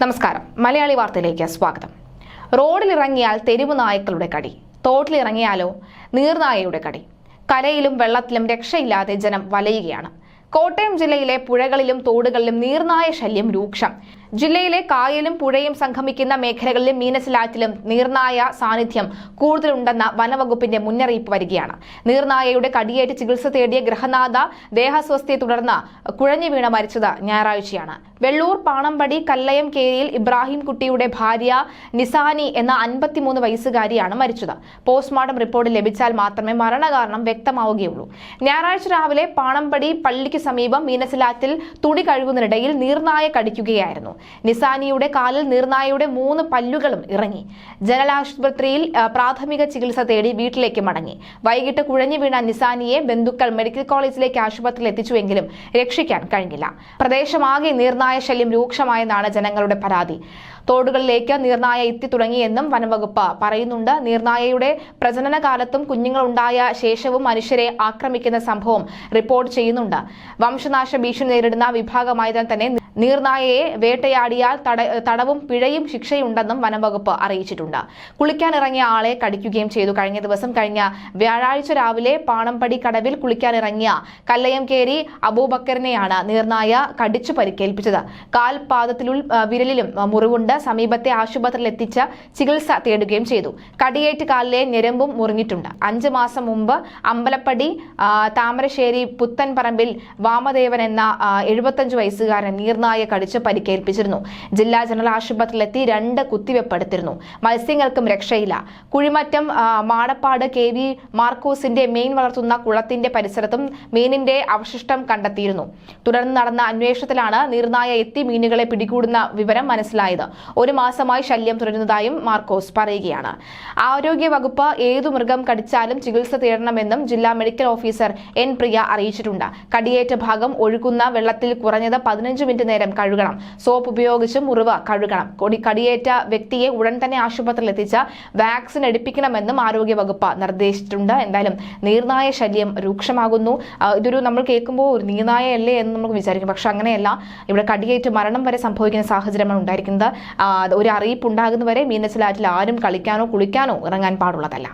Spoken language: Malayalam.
നമസ്കാരം. മലയാളി വാർത്തയിലേക്ക് സ്വാഗതം. റോഡിലിറങ്ങിയാൽ തെരുവ് നായ്ക്കളുടെ കടി. തോട്ടിലിറങ്ങിയാലോ നീർനായയുടെ കടി. കരയിലും വെള്ളത്തിലും രക്ഷയില്ലാതെ ജനം വലയുകയാണ്. കോട്ടയം ജില്ലയിലെ പുഴകളിലും തോടുകളിലും നീർനായ ശല്യം രൂക്ഷം. ജില്ലയിലെ കായലും പുഴയും സംഗമിക്കുന്ന മേഖലകളിലെ മീനസിലാറ്റിലും നീർനായ സാന്നിധ്യം കൂടുതലുണ്ടെന്ന വനവകുപ്പിന്റെ മുന്നറിയിപ്പ് വരികയാണ്. നീർനായയുടെ കടിയേറ്റ് ചികിത്സ തേടിയ ഗൃഹനാഥ ദേഹാസ്വസ്ഥയെ തുടർന്ന് കുഴഞ്ഞു വീണ മരിച്ചത് ഞായറാഴ്ചയാണ്. വെള്ളൂർ പാണമ്പടി കല്ലയം കേരിയിൽ ഇബ്രാഹിം കുട്ടിയുടെ ഭാര്യ നിസാനി എന്ന അൻപത്തിമൂന്ന് വയസ്സുകാരിയാണ് മരിച്ചത്. പോസ്റ്റ്മോർട്ടം റിപ്പോർട്ട് ലഭിച്ചാൽ മാത്രമേ മരണകാരണം വ്യക്തമാവുകയുള്ളൂ. ഞായറാഴ്ച രാവിലെ പാണമ്പടി പള്ളിക്ക് സമീപം മീനസിലാറ്റിൽ തുണി കഴുകുന്നതിനിടയിൽ നീർനായ കടിക്കുകയായിരുന്നു. നിസാനിയുടെ കാലിൽ നീർനായയുടെ മൂന്ന് പല്ലുകളും ഇറങ്ങി. ജനറൽ ആശുപത്രിയിൽ പ്രാഥമിക ചികിത്സ തേടി വീട്ടിലേക്ക് മടങ്ങി. വൈകിട്ട് കുഴഞ്ഞു വീണ നിസാനിയെ ബന്ധുക്കൾ മെഡിക്കൽ കോളേജിലേക്ക് ആശുപത്രിയിൽ എത്തിച്ചുവെങ്കിലും രക്ഷിക്കാൻ കഴിഞ്ഞില്ല. പ്രദേശമാകെ നീർനായ ശല്യം രൂക്ഷമായെന്നാണ് ജനങ്ങളുടെ പരാതി. തോടുകളിലേക്ക് നീർനായ എത്തി തുടങ്ങിയെന്നും വനംവകുപ്പ് പറയുന്നുണ്ട്. നീർനായയുടെ പ്രജനന കാലത്തും കുഞ്ഞുങ്ങളുണ്ടായ ശേഷവും മനുഷ്യരെ ആക്രമിക്കുന്ന സംഭവം റിപ്പോർട്ട് ചെയ്യുന്നുണ്ട്. വംശനാശ ഭീഷണി നേരിടുന്ന വിഭാഗമായതിനാൽ തന്നെ നീർനായയെ വേട്ടയാടിയാൽ തട- തടവും പിഴയും ശിക്ഷയുണ്ടെന്നും വനംവകുപ്പ് അറിയിച്ചിട്ടുണ്ട്. കുളിക്കാനിറങ്ങിയ ആളെ കടിക്കുകയും ചെയ്തു. കഴിഞ്ഞ ദിവസം കഴിഞ്ഞ വ്യാഴാഴ്ച രാവിലെ പാണമ്പടി കടവിൽ കുളിക്കാനിറങ്ങിയ കല്ലയം കേരി അബൂബക്കറിനെയാണ് നീർനായ കടിച്ചു പരിക്കേൽപ്പിച്ചത്. കാൽപാദത്തിലുൾ വിരലിലും മുറിവുണ്ട്. സമീപത്തെ ആശുപത്രിയിൽ എത്തിച്ച ചികിത്സ തേടുകയും ചെയ്തു. കടിയേറ്റ് കാലിലെ ഞരമ്പും മുറിഞ്ഞിട്ടുണ്ട്. അഞ്ച് മാസം മുമ്പ് അമ്പലപ്പടി താമരശ്ശേരി പുത്തൻപറമ്പിൽ വാമദേവൻ എന്ന എഴുപത്തഞ്ച് വയസ്സുകാരൻ നീർനായ കടിച്ച് പരിക്കേൽപ്പിച്ചിരുന്നു. ജില്ലാ ജനറൽ ആശുപത്രിയിലെത്തി രണ്ട് കുത്തിവെപ്പെടുത്തിരുന്നു. മത്സ്യങ്ങൾക്കും രക്ഷയില്ല. കുഴിമറ്റം മാടപ്പാട് കെ വി മാർക്കോസിന്റെ മീൻ വളർത്തുന്ന കുളത്തിന്റെ പരിസരത്തും മീനിന്റെ അവശിഷ്ടം കണ്ടെത്തിയിരുന്നു. തുടർന്ന് നടന്ന അന്വേഷണത്തിലാണ് നീർനായ എത്തി മീനുകളെ പിടികൂടുന്ന വിവരം മനസ്സിലായത്. ഒരു മാസമായി ശല്യം തുടരുന്നതായും മാർക്കോസ് പറയുകയാണ്. ആരോഗ്യ വകുപ്പ് ഏതു മൃഗം കടിച്ചാലും ചികിത്സ തേടണമെന്നും ജില്ലാ മെഡിക്കൽ ഓഫീസർ എൻ പ്രിയ അറിയിച്ചിട്ടുണ്ട്. കടിയേറ്റ ഭാഗം ഒഴുകുന്ന വെള്ളത്തിൽ കുറഞ്ഞത് പതിനഞ്ച് മിനിറ്റ് നേരം കഴുകണം. സോപ്പ് ഉപയോഗിച്ച് മുറിവ് കഴുകണം. കൊടി കടിയേറ്റ വ്യക്തിയെ ഉടൻ തന്നെ ആശുപത്രിയിൽ എത്തിച്ച വാക്സിൻ എടുപ്പിക്കണമെന്നും ആരോഗ്യവകുപ്പ് നിർദ്ദേശിച്ചിട്ടുണ്ട്. എന്തായാലും നീർനായ ശല്യം രൂക്ഷമാകുന്നു. ഇതൊരു നമ്മൾ കേൾക്കുമ്പോൾ ഒരു നീർനായ അല്ലേ എന്ന് നമുക്ക് വിചാരിക്കും. പക്ഷെ അങ്ങനെയല്ല. ഇവിടെ കടിയേറ്റ് മരണം വരെ സംഭവിക്കുന്ന സാഹചര്യമാണ് ഉണ്ടായിരിക്കുന്നത്. ഒരു അറിയിപ്പ് ഉണ്ടാകുന്നവരെ മീനച്ചിലാറ്റിൽ ആരും കളിക്കാനോ കുളിക്കാനോ ഇറങ്ങാൻ പാടുള്ളതല്ല.